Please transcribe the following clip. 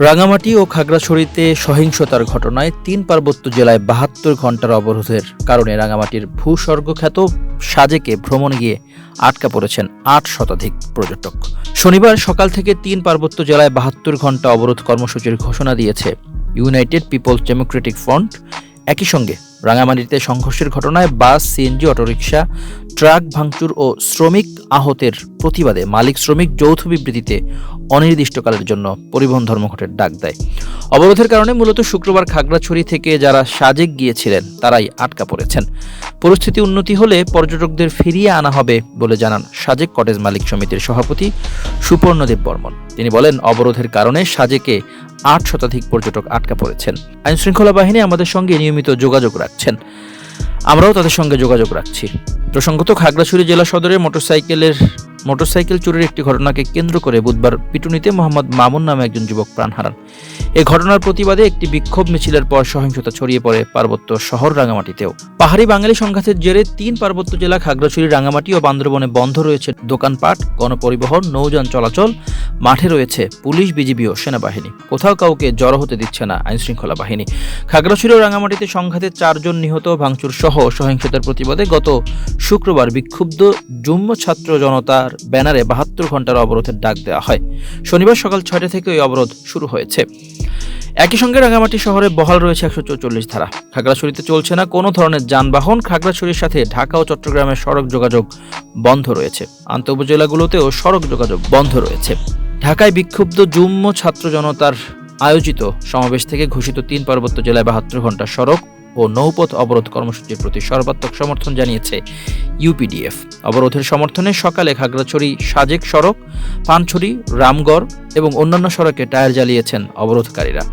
রাঙামাটি ও খাগড়াছড়িতে সহিংসতার ঘটনায় তিন পার্বত্য জেলায় বাহাত্তর ঘণ্টার অবরোধের কারণে রাঙামাটির ভূস্বর্গখ্যাত সাজেকে ভ্রমণ গিয়ে আটকা পড়েছেন আট শতাধিক পর্যটক। শনিবার সকাল থেকে তিন পার্বত্য জেলায় বাহাত্তর ঘণ্টা অবরোধ কর্মসূচির ঘোষণা দিয়েছে ইউনাইটেড পিপলস ডেমোক্রেটিক ফ্রন্ট একই সঙ্গে রাঙামাটিতে সংঘর্ষের ঘটনায় বাস, সিএনজি, অটোরিকশা, ট্রাক ভাঙচুর ও শ্রমিক আহতের প্রতিবাদে মালিক শ্রমিক যৌথ বিবৃতিতে অনির্দিষ্টকালের জন্য পরিবহন ধর্মঘটের ডাক দেয়। অবরোধের কারণে মূলত শুক্রবার খাগড়াছড়ি থেকে যারা সাজেক গিয়েছিলেন, তারাই আটকা পড়েছেন। পরিস্থিতি উন্নতি হলে পর্যটকদের ফিরিয়ে আনা হবে বলে জানান সাজেক কটেজ মালিক সমিতির সভাপতি সুপর্ণদেব বর্মন। তিনি বলেন, অবরোধের কারণে সাজেকে আট শতাধিক পর্যটক আটকা পড়েছেন। আইনশৃঙ্খলা বাহিনী আমাদের সঙ্গে নিয়মিত যোগাযোগ রাখছেন। আমরাও তাদের সঙ্গে যোগাযোগ রাখছি। প্রসঙ্গত খাগড়াছড়ি জেলা সদরে মোটরসাইকেলের, মোটরসাইকেল চুরির একটি ঘটনাকে কেন্দ্র করে বুধবার পিটুনিতে মোহাম্মদ মামুন নামে একজন যুবক প্রাণ হারান। এই ঘটনার প্রতিবাদে একটি বিক্ষোভ মিছিলের পর সহিংসতা ছড়িয়ে পড়ে পার্বত্য শহর রাঙামাটিতেও। পাহাড়ি বাঙালি সংঘাতের জেরে তিন পার্বত্য জেলা খাগড়াছড়ি, রাঙামাটি ও বান্দরবনে বন্ধ রয়েছে দোকানপাট, গণপরিবহন, নৌযান চলাচল, মাঠে রয়েছে পুলিশ, বিজিবি ও সেনাবাহিনী। কোথাও কাউকে জড়ো হতে দিচ্ছে না আইনশৃঙ্খলা বাহিনী। খাগড়াছড়ি ও রাঙামাটিতে সংঘাতে চারজন নিহত ভাঙচুর সহ সহিংসতার প্রতিবাদে গত শুক্রবার বিক্ষুব্ধ যুম্ম ছাত্র জনতার ব্যানারে বাহাত্তর ঘণ্টার অবরোধের ডাক দেওয়া হয়। শনিবার সকাল ছয়টা থেকে ওই অবরোধ শুরু হয়েছে। একই সঙ্গে রাঙামাটি শহরে বহাল রয়েছে একশো চৌচল্লিশ ধারা। খাগড়াছড়িতে চলছে না কোনো ধরনের যানবাহন। খাগড়াছড়ির সাথে ঢাকা ও চট্টগ্রামের সড়ক যোগাযোগ বন্ধ রয়েছে। আন্তঃ উপজেলাগুলোতেও সড়ক যোগাযোগ বন্ধ রয়েছে। ঢাকায় বিক্ষুব্ধ যুম্ম ছাত্র জনতার আয়োজিত সমাবেশ থেকে ঘোষিত তিন পার্বত্য জেলায় বাহাত্তর ঘণ্টা সড়ক ও নৌপথ অবরোধ কর্মসূচির প্রতি সর্বাত্মক সমর্থন জানিয়েছে ইউপিডিএফ। অবরোধের সমর্থনে সকালে খাগড়াছড়ি সাজেক সড়ক, পানছড়ি, রামগড় এবং অন্যান্য সড়কে টায়ার জ্বালিয়েছেন অবরোধকারীরা।